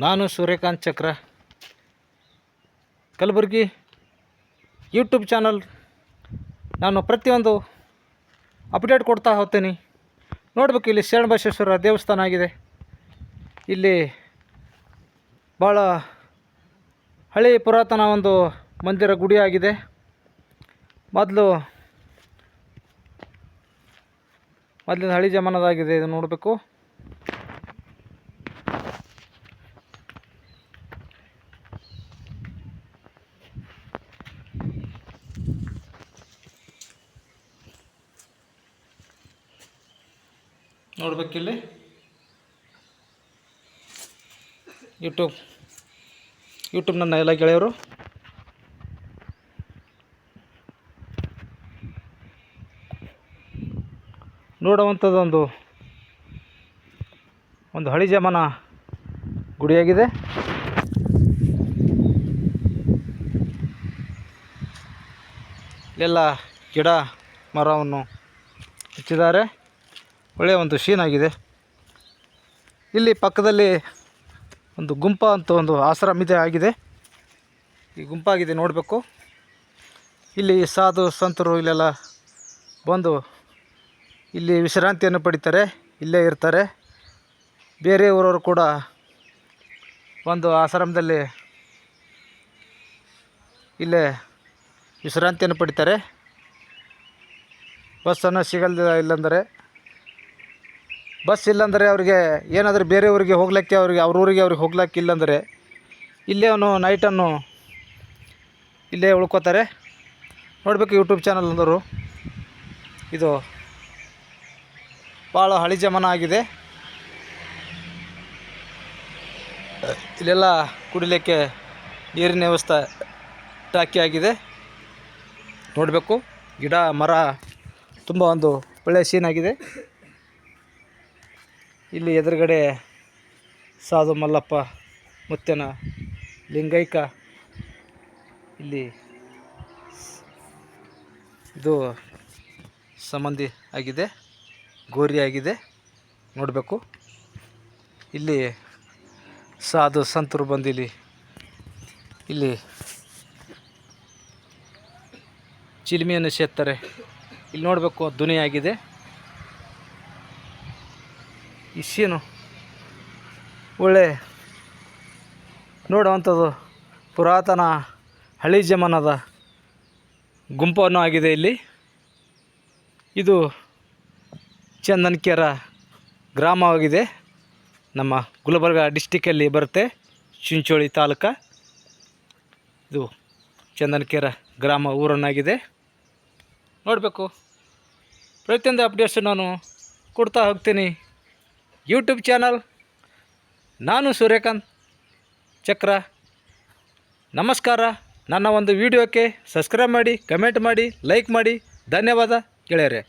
ನಾನು ಸೂರ್ಯಕಾಂತ್ ಚಕ್ರ. Kalaburagi YouTube channel ನಾನು ಪ್ರತಿಯೊಂದು ಅಪ್ಡೇಟ್ ಕೊಡ್ತಾ ಹೋಗ್ತೀನಿ. ನೋಡ್ಬೇಕು, ಇಲ್ಲಿ ಶರಣಬಸವೇಶ್ವರ ದೇವಸ್ಥಾನ ಆಗಿದೆ. ಇಲ್ಲಿ ಭಾಳ ಹಳೆ ಪುರಾತನ ಒಂದು ಮಂದಿರ ಗುಡಿ ಆಗಿದೆ. ಮೊದಲು ಮೊದಲಿನ ಹಳಿ ಜಮಾನದಾಗಿದೆ, ಇದು ನೋಡಬೇಕು. ನೋಡ್ಬೇಕಿಲ್ಲಿ. ಯೂಟ್ಯೂಬ್ ಯೂಟ್ಯೂಬ್ ನನ್ನ ಎಲ್ಲ ಗೆಳೆಯರು. ನೋಡುವಂಥದ್ದೊಂದು, ಒಂದು ಹಳಿ ಜಮಾನ ಗುಡಿಯಾಗಿದೆ. ಎಲ್ಲ ಗಿಡ ಮರವನ್ನು ಹಚ್ಚಿದ್ದಾರೆ. ಒಳ್ಳೆಯ ಒಂದು ಶೀನ್ ಆಗಿದೆ. ಇಲ್ಲಿ ಪಕ್ಕದಲ್ಲಿ ಒಂದು ಗುಂಪ ಅಂತ ಒಂದು ಆಶ್ರಮ ಇದೆ, ಆಗಿದೆ. ಈ ಗುಂಪಾಗಿದೆ ನೋಡಬೇಕು. ಇಲ್ಲಿ ಸಾಧು ಸಂತರು ಇಲ್ಲೆಲ್ಲ ಬಂದು ಇಲ್ಲಿ ವಿಶ್ರಾಂತಿಯನ್ನು ಪಡಿತಾರೆ, ಇಲ್ಲೇ ಇರ್ತಾರೆ. ಬೇರೆ ಊರವರು ಕೂಡ ಒಂದು ಆಶ್ರಮದಲ್ಲಿ ಇಲ್ಲೇ ವಿಶ್ರಾಂತಿಯನ್ನು ಪಡಿತಾರೆ. ಬಸ್ಸನ್ನು ಸಿಗಲ್ಲ ಇಲ್ಲಂದರೆ ಬಸ್ ಇಲ್ಲಾಂದರೆ ಅವರಿಗೆ ಏನಾದರೂ ಬೇರೆ ಊರಿಗೆ ಹೋಗ್ಲಿಕ್ಕೆ ಅವ್ರಿಗೆ, ಅವ್ರ ಊರಿಗೆ ಅವ್ರಿಗೆ ಹೋಗ್ಲಿಕ್ಕೆ ಇಲ್ಲಾಂದರೆ ಇಲ್ಲೇ ಅವನು ನೈಟನ್ನು ಇಲ್ಲೇ ಉಳ್ಕೋತಾರೆ. ನೋಡಬೇಕು ಯೂಟ್ಯೂಬ್ ಚಾನಲ್ ಅಂದರು. ಇದು ಭಾಳ ಹಳಿ ಜಮಾನ ಆಗಿದೆ. ಇಲ್ಲೆಲ್ಲ ಕುಡಿಲಿಕ್ಕೆ ನೀರಿನ ವ್ಯವಸ್ಥೆ ಟಾಕಿ ಆಗಿದೆ. ನೋಡಬೇಕು. ಗಿಡ, ಮರ, ತುಂಬ ಒಂದು ಒಳ್ಳೆಯ ಸೀನಾಗಿದೆ ಇಲ್ಲಿ ಎದುರುಗಡೆ ಸಾಧು ಮಲ್ಲಪ್ಪ ಮುತ್ತನ ಲಿಂಗೈಕ. ಇಲ್ಲಿ ಇದು ಸಂಬಂಧಿ ಆಗಿದೆ, ಗೋರಿ ಆಗಿದೆ, ನೋಡಬೇಕು. ಇಲ್ಲಿ ಸಾಧು ಸಂತರು ಬಂದಿಲ್ಲಿ ಇಲ್ಲಿ ಚಿಲ್ಮಿಯನ್ನು ಸೇರ್ತಾರೆ. ಇಲ್ಲಿ ನೋಡಬೇಕು, ಧ್ವನಿ ಸೀನು ಒಳ್ಳೆ ನೋಡುವಂಥದ್ದು ಪುರಾತನ ಹಳಿ ಜಮಾನದ ಗುಂಪನ್ನು ಆಗಿದೆ ಇಲ್ಲಿ. ಇದು ಚಂದನ್ಕೆರ ಗ್ರಾಮವಾಗಿದೆ. ನಮ್ಮ ಗುಲ್ಬರ್ಗ ಡಿಸ್ಟಿಕಲ್ಲಿ ಬರುತ್ತೆ ಚಿಂಚೋಳಿ ತಾಲೂಕ. ಇದು ಚಂದನ್ಕೆರ ಗ್ರಾಮ ಊರನ್ನಾಗಿದೆ. ನೋಡಬೇಕು. ಪ್ರತಿಯೊಂದು ಅಪ್ಡೇಟ್ಸ್ ನಾನು ಕೊಡ್ತಾ ಹೋಗ್ತೀನಿ. YouTube channel. ನಾನು ಸೂರ್ಯಕಾಂತ್ ಚಕ್ರ. ನಮಸ್ಕಾರ. ನನ್ನ ಒಂದು ವಿಡಿಯೋಕ್ಕೆ ಸಬ್ಸ್ಕ್ರೈಬ್ ಮಾಡಿ ಕಮೆಂಟ್ ಮಾಡಿ ಲೈಕ್ ಮಾಡಿ. ಧನ್ಯವಾದ ಗೆಳೆಯರೆ.